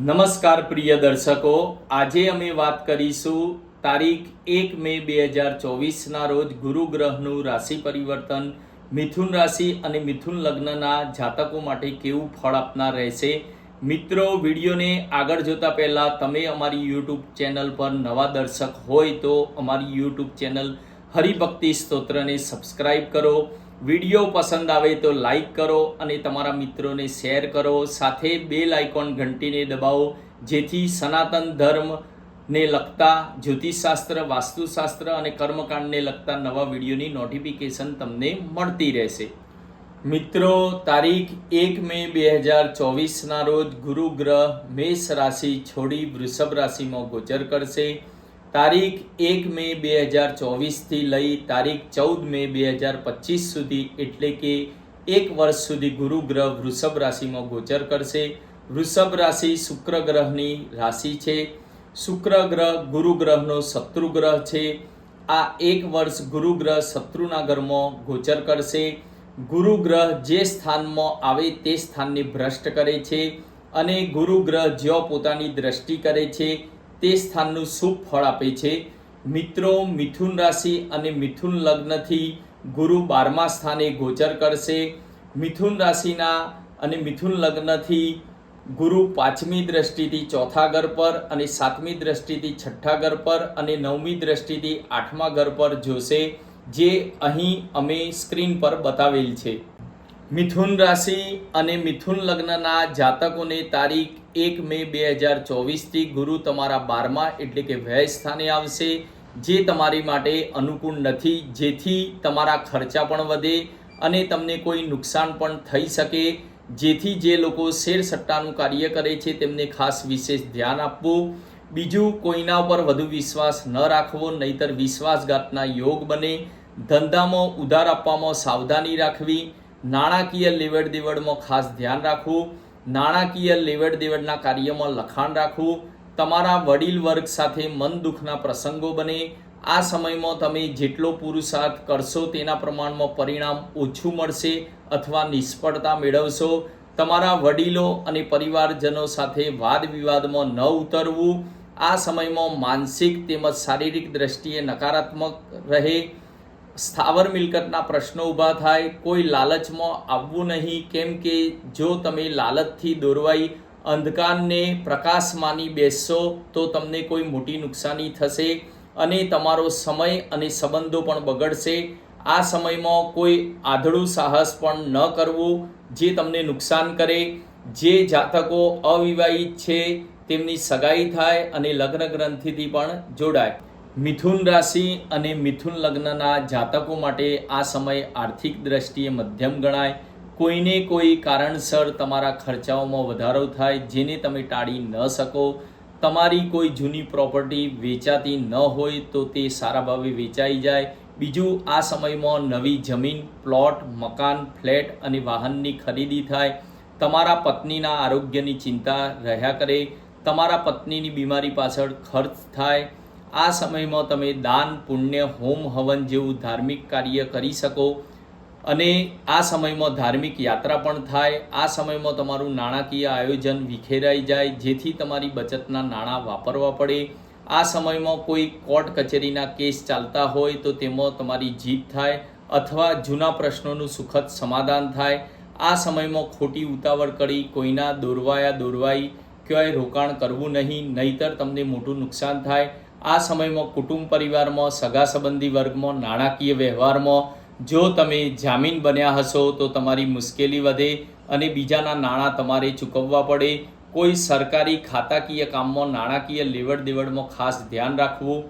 નમસ્કાર પ્રિય દર્શકો. આજે અમે વાત કરીશું તારીખ એક મે બે હજાર ચોવીસના રોજ ગુરુ ગ્રહનું રાશિ પરિવર્તન, મિથુન રાશિ અને મિથુન લગ્નના જાતકો માટે કેવું ફળ આપનાર રહેશે. મિત્રો, વિડીયોને આગળ જોતા પહેલાં તમે અમારી યુટ્યુબ ચેનલ પર નવા દર્શક હોય તો અમારી યુટ્યુબ ચેનલ હરિભક્તિ સ્તોત્રને સબસ્ક્રાઈબ કરો. વીડિયો પસંદ આવે તો લાઈક કરો અને તમારા મિત્રોને શેર કરો. સાથે બેલ આઇકોન ઘંટીને દબાવો, જેથી સનાતન ધર્મને લગતા જ્યોતિષશાસ્ત્ર, વાસ્તુશાસ્ત્ર અને કર્મકાંડને લગતા નવા વિડીયોની નોટિફિકેશન તમને મળતી રહેશે. મિત્રો, તારીખ એક મે બે હજાર ચોવીસના રોજ ગુરુ ગ્રહ મેષ રાશિ છોડી વૃષભ રાશિમાં ગોચર કરશે. તારીખ એક મે બે હજાર ચોવીસથી લઈ તારીખ ચૌદ મે બે હજાર પચીસ સુધી, એટલે કે એક વર્ષ સુધી ગુરુ ગ્રહ વૃષભ રાશિમાં ગોચર કરશે. વૃષભ રાશિ શુક્ર ગ્રહની રાશિ છે. શુક્ર ગ્રહ ગુરુ ગ્રહનો શત્રુ ગ્રહ છે. આ એક વર્ષ ગુરુ ગ્રહ શત્રુના ઘરમાં ગોચર કરશે. ગુરુ ગ્રહ જે સ્થાનમાં આવે તે સ્થાનને ભ્રષ્ટ કરે છે અને ગુરુ ગ્રહ જ્યાં પોતાની દ્રષ્ટિ કરે છે તે સ્થાનનું શુભ ફળ આપે છે. મિત્રો, મિથુન રાશિ અને મિથુન લગ્નથી ગુરુ બારમા સ્થાને ગોચર કરશે. મિથુન રાશિના અને મિથુન લગ્નથી ગુરુ પાંચમી દ્રષ્ટિથી ચોથા ઘર પર અને સાતમી દ્રષ્ટિથી છઠ્ઠા ઘર પર અને નવમી દ્રષ્ટિથી આઠમા ઘર પર જોશે. જે અહીં અમે સ્ક્રીન પર બતાવેલ છે. મિથુન રાશિ અને મિથુન લગ્નના જાતકોને તારીખ એક મે બે હજાર ચોવીસથી ગુરુ તમારા બારમા એટલે કે વ્યય સ્થાને આવશે, જે તમારી માટે અનુકૂળ નથી, જેથી તમારા ખર્ચા પણ વધે અને તમને કોઈ નુકસાન પણ થઈ શકે. જેથી જે લોકો શેર સટ્ટાનું કાર્ય કરે છે તેમને ખાસ વિશેષ ધ્યાન આપવું. બીજું, કોઈના ઉપર વધુ વિશ્વાસ ન રાખવો, નહીતર વિશ્વાસઘાતના યોગ બને. ધંધામાં ઉધાર આપવામાં સાવધાની રાખવી. નાણાકીય લેવડ દેવડમાં ખાસ ધ્યાન રાખવું, નાણાકીય લેવડ દેવડના કાર્યમાં લખાણ રાખવું, તમારા વડીલ વર્ગ સાથે મન દુઃખના પ્રસંગો બને, આ સમયમાં તમે જેટલો પુરુષાર્થ કરશો તેના પ્રમાણમાં પરિણામ ઓછું મળશે અથવા નિષ્ફળતા મેળવશો. તમારા વડીલો અને પરિવારજનો સાથે વાદ વિવાદમાં ન ઉતરવું. આ સમયમાં માનસિક તેમજ શારીરિક દ્રષ્ટિએ નકારાત્મક રહે. સ્થાવર મિલકતના પ્રશ્નો ઊભા થાય, કોઈ લાલચમાં આવવું નહીં, કેમ કે જો તમે લાલચથી દોરવાઈ અંધકારને પ્રકાશ માની બેસશો, તો તમને કોઈ મોટી નુકસાની થશે અને તમારો સમય અને સંબંધો પણ બગડશે. આ સમયમાં કોઈ આધળું સાહસ પણ ન કરવું જે તમને નુકસાન કરે. જે જાતકો અવિવાહિત છે, તેમની સગાઈ થાય અને લગ્ન ગ્રંથિથી પણ જોડાય. મિથુન રાશિ અને મિથુન લગ્નના જાતકો માટે આ સમય આર્થિક દ્રષ્ટિએ મધ્યમ ગણાય. કોઈને કોઈ કારણસર તમારા ખર્ચાઓમાં વધારો થાય જેને તમે ટાળી ન શકો. તમારી કોઈ જૂની પ્રોપર્ટી વેચાતી ન હોય તો તે સારા ભાવે વેચાઈ જાય. બીજું, આ સમયમાં નવી જમીન, પ્લોટ, મકાન, ફ્લેટ અને વાહનની ખરીદી થાય. તમારા પત્નીના આરોગ્યની ચિંતા રહ્યા કરે. તમારા પત્નીની બીમારી પાછળ ખર્ચ થાય. આ સમયમાં તમે દાન, પુણ્ય, હોમ, હવન જેવું ધાર્મિક કાર્ય કરી શકો. અને આ સમયમાં ધાર્મિક યાત્રા પણ થાય. આ સમયમાં તમારું નાણાકીય આયોજન વિખેરાઈ જાય, જેથી તમારી બચતના નાણાં વાપરવા પડે. આ સમયમાં કોઈ કોર્ટ કચેરીના કેસ ચાલતા હોય તો તેમાં તમારી જીત થાય અથવા જૂના પ્રશ્નોનું સુખદ સમાધાન થાય. આ સમયમાં ખોટી ઉતાવળ કરી કોઈના દોરવાયા દોરવાઈ, ક્યાંય રોકાણ કરવું નહીં, નહીતર તમને મોટું નુકસાન થાય. આ સમયમાં કુટુંબ પરિવારમાં, સગા સંબંધી વર્ગમાં, નાણાકીય વ્યવહારમાં, જો તમે જામીન બન્યા હશો તો તમારી મુશ્કેલી વધે અને બીજાના નાણાં તમારે ચૂકવવા પડે. કોઈ સરકારી ખાતાકીય કામમાં નાણાકીય લેવડ દેવડમાં ખાસ ધ્યાન રાખવું.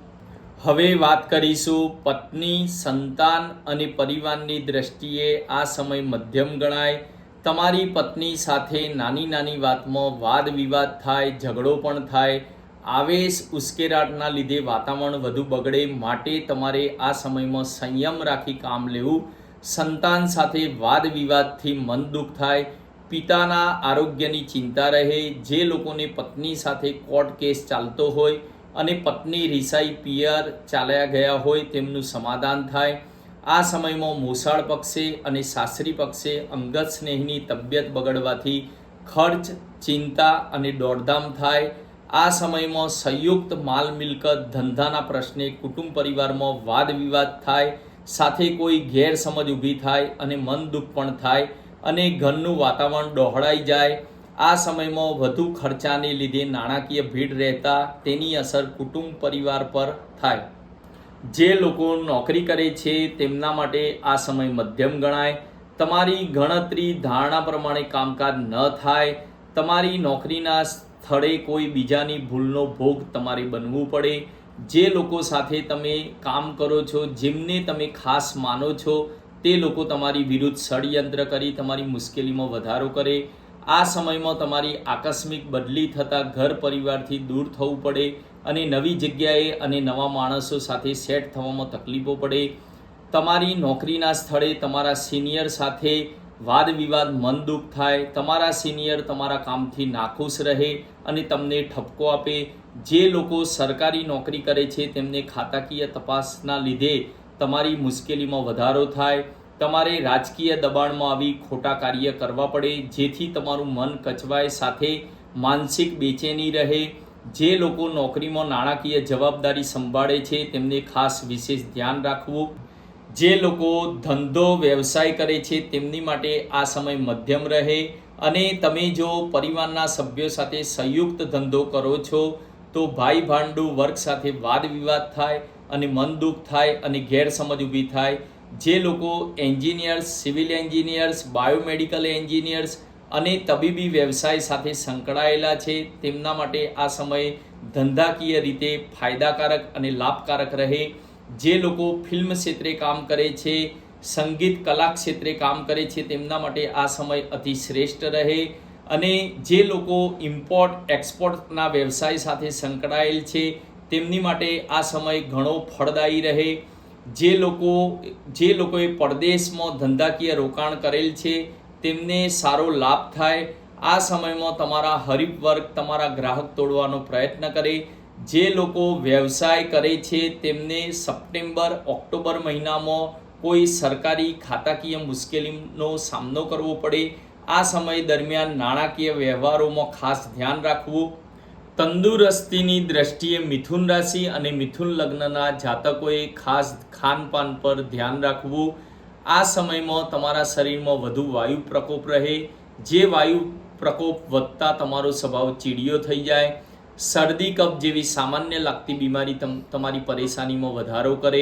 હવે વાત કરીશું પત્ની, સંતાન અને પરિવારની દ્રષ્ટિએ આ સમય મધ્યમ ગણાય. તમારી પત્ની સાથે નાની નાની વાતમાં વાદ વિવાદ થાય, ઝઘડો પણ થાય. આવેશ ઉશ્કેરાટના લીધે વાતાવરણ વધુ બગડે માટે તમારે આ સમયમાં સંયમ રાખી કામ લેવું. સંતાન સાથે વાદ વિવાદથી મન દુઃખ થાય. પિતાના આરોગ્યની ચિંતા રહે. જે લોકોને પત્ની સાથે કોર્ટ કેસ ચાલતો હોય અને પત્ની રિસાઈ પિયર ચાલ્યા ગયા હોય તેમનું સમાધાન થાય. આ સમયમાં મોસાળ પક્ષે અને સાસરી પક્ષે અંગત સ્નેહની તબિયત બગડવાથી ખર્ચ, ચિંતા અને દોડધામ થાય. આ સમયમાં સંયુક્ત માલ મિલકત, ધંધાના પ્રશ્ને, કુટુંબ પરિવારમાં વાદ વિવાદ થાય, સાથે કોઈ ગેરસમજ ઊભી થાય અને મન દુઃખ પણ થાય અને ઘરનું વાતાવરણ ડહોળાઈ જાય. આ સમયમાં વધુ ખર્ચાને લીધે નાણાકીય ભીડ રહેતા તેની અસર કુટુંબ પરિવાર પર થાય. જે લોકો નોકરી કરે છે તેમના માટે આ સમય મધ્યમ ગણાય. તમારી ગણતરી ધારણા પ્રમાણે કામકાજ ન થાય, તમારી નોકરીના સ્થળે કોઈ બીજાની ભૂલનો ભોગ તમારે બનવું પડે. જે લોકો સાથે તમે કામ કરો છો, જેમને તમે ખાસ માનો છો, તે લોકો તમારી વિરુદ્ધ ષડયંત્ર કરી તમારી મુશ્કેલીમાં વધારો કરે. આ સમયમાં તમારી આકસ્મિક બદલી થતાં ઘર પરિવારથી દૂર થવું પડે અને નવી જગ્યાએ અને નવા માણસો સાથે સેટ થવામાં તકલીફો પડે. તમારી નોકરીના સ્થળે તમારા સિનિયર સાથે વાદ વિવાદ, મન દુઃખ થાય, તમારા સિનિયર તમારા કામથી નાખુશ રહે અને તમને ઠપકો આપે. જે લોકો સરકારી નોકરી કરે છે, તેમને ખાતાકીય તપાસના લીધે તમારી મુશ્કેલીમાં વધારો થાય. તમારે રાજકીય દબાણમાં આવી ખોટા કાર્ય કરવા પડે, જેથી તમારું મન કચવાય સાથે માનસિક બેચેની રહે. જે લોકો નોકરીમાં નાણાકીય જવાબદારી સંભાળે છે, તેમને ખાસ વિશેષ ધ્યાન રાખવું. જે લોકો ધંધો વ્યવસાય કરે છે તેમની માટે આ સમય મધ્યમ રહે અને તમે જો પરિવારના સભ્યો સાથે સંયુક્ત ધંધો કરો છો, તો ભાઈ ભાંડુ વર્ગ સાથે વાદ વિવાદ થાય અને મન દુઃખ થાય અને ગેરસમજ ઊભી થાય. જે લોકો engineers, civil engineers, biomedical engineers અને તબીબી વ્યવસાય સાથે સંકળાયેલા છે, તેમના માટે આ સમય ધંધાકીય રીતે ફાયદાકારક અને લાભકારક રહે. જે લોકો ફિલ્મ ક્ષેત્રે કામ કરે છે, સંગીત કલા ક્ષેત્રે કામ કરે છે, તેમના માટે આ સમય અતિ શ્રેષ્ઠ રહે. અને જે લોકો ઇમ્પોર્ટ, એક્સપોર્ટના વ્યવસાય સાથે સંકળાયેલ છે, તેમની માટે આ સમય ઘણો ફળદાયી રહે. જે લોકો, જે લોકોએ પરદેશમાં ધંધાકીય રોકાણ કરેલ છે, તેમને સારો લાભ થાય. આ સમયમાં તમારા હરીફ વર્ગ તમારા ગ્રાહક તોડવાનો પ્રયત્ન કરે. જે લોકો વ્યવસાય કરે છે, તેમને સપ્ટેમ્બર, ઓક્ટોબર મહિનામાં કોઈ સરકારી ખાતાકીય મુશ્કેલીનો સામનો કરવો પડે. આ સમય દરમિયાન નાણાકીય વ્યવહારોમાં ખાસ ધ્યાન રાખવું. તંદુરસ્તીની દ્રષ્ટિએ મિથુન રાશિ અને મિથુન લગ્નના જાતકોએ ખાસ ખાનપાન પર ધ્યાન રાખવું. આ સમયમાં તમારા શરીરમાં વધુ વાયુ પ્રકોપ રહે. જે વાયુ પ્રકોપ વધતા તમારો સ્વભાવ ચીડિયો થઈ જાય. શરદી, કફ જેવી સામાન્ય લાગતી બીમારી તમ, તમારી પરેશાનીમાં વધારો કરે.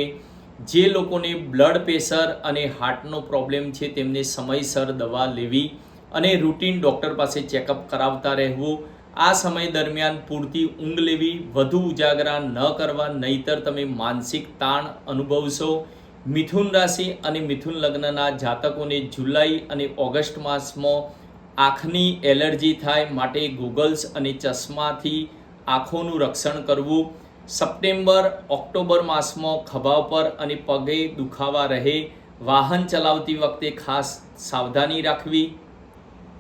જે લોકોને બ્લડ પ્રેશર અને હાર્ટનો પ્રોબ્લેમ છે, તેમને સમયસર દવા લેવી અને રૂટીન ડૉક્ટર પાસે ચેકઅપ કરાવતા રહેવું. આ સમય દરમિયાન પૂરતી ઊંઘ લેવી, વધુ ઉજાગરા ન કરવા, નહીતર તમે માનસિક તાણ અનુભવશો. મિથુન રાશિ અને મિથુન લગ્નના જાતકોને જુલાઈ અને ઓગસ્ટ માસમાં આંખની એલર્જી થાય માટે ગૂગલ્સ અને ચશ્માથી આંખોનું રક્ષણ કરવું, સપ્ટેમ્બર, ઓક્ટોબર માસમાં ખભા પર અને પગે દુખાવા રહે, વાહન ચલાવતી વખતે ખાસ સાવધાની રાખવી.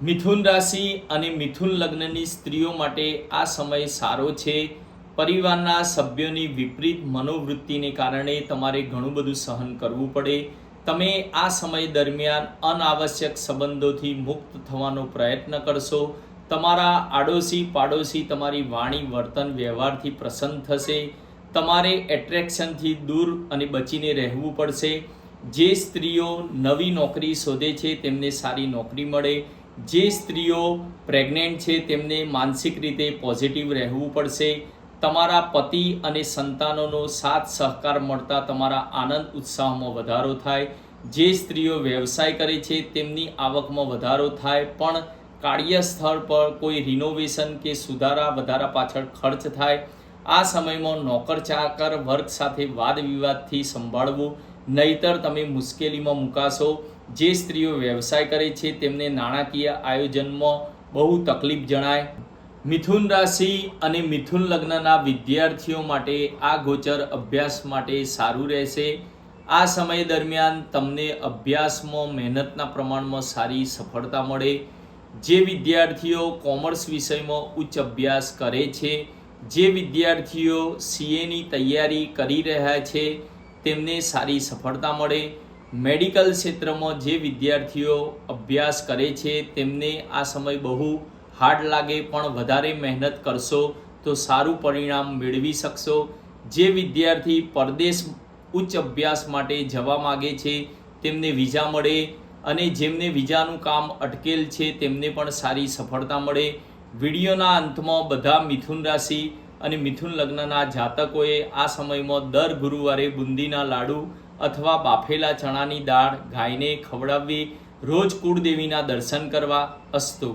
મિથુન રાશિ અને મિથુન લગ્નની સ્ત્રીઓ માટે આ સમય સારો છે. પરિવારના સભ્યોની વિપરીત મનોવૃત્તિને કારણે તમારે ઘણું બધું સહન કરવું પડે. તમે આ સમય દરમિયાન અનાવશ્યક સંબંધોથી મુક્ત થવાનો પ્રયત્ન કરશો. તમારા આડોશી પાડોશી તમારી વાણી, વર્તન, વ્યવહારથી પ્રસન્ન થશે. તમારે એટ્રેક્શનથી દૂર અને બચીને રહેવું પડશે. જે સ્ત્રીઓ નવી નોકરી શોધે છે, તેમને સારી નોકરી મળે. જે સ્ત્રીઓ પ્રેગ્નેન્ટ છે, તેમને માનસિક રીતે પોઝિટિવ રહેવું પડશે. તમારા પતિ અને સંતાનોનો સાથ સહકાર મળતા તમારા આનંદ ઉત્સાહમાં વધારો થાય. જે સ્ત્રીઓ વ્યવસાય કરે છે, તેમની આવકમાં વધારો થાય, પણ કાર્યસ્થળ પર કોઈ રિનોવેશન કે સુધારા વધારા પાછળ ખર્ચ થાય, આ સમયમાં નોકર ચાકર વર્ગ સાથે વાદ વિવાદથી સંભાળવું, નહીતર તમે મુશ્કેલીમાં મુકાશો. જે સ્ત્રીઓ વ્યવસાય કરે છે તેમને નાણાકીય આયોજનમાં બહુ તકલીફ જણાય. મિથુન રાશિ અને મિથુન લગ્નના વિદ્યાર્થીઓ માટે આ ગોચર અભ્યાસ માટે સારું રહેશે. આ સમય દરમિયાન તમને અભ્યાસમાં મહેનતના પ્રમાણમાં સારી સફળતા મળે. જે વિદ્યાર્થીઓ કોમર્સ વિષયમાં ઉચ્ચ અભ્યાસ કરે છે, જે વિદ્યાર્થીઓ સીએની તૈયારી કરી રહ્યા છે, તેમને સારી સફળતા મળે. મેડિકલ ક્ષેત્રમાં જે વિદ્યાર્થીઓ અભ્યાસ કરે છે, તેમને આ સમય બહુ હાર્ડ લાગે, પણ વધારે મહેનત કરશો તો સારું પરિણામ મેળવી શકશો. જે વિદ્યાર્થી પરદેશ ઉચ્ચ અભ્યાસ માટે જવા માગે છે, તેમને વિઝા મળે. અને જેમને વિઝાનું કામ અટકેલ છે, તેમને પણ સારી સફળતા મળે. વિડીયોના અંતમાં બધા મિથુન રાશિ અને મિથુન લગ્નના જાતકોએ આ સમયમાં દર ગુરુવારે બુંદીના લાડુ અથવા બાફેલા ચણાની દાળ ગાયને ખવડાવવી, રોજ કુળદેવીના દર્શન કરવા, અસ્તુ.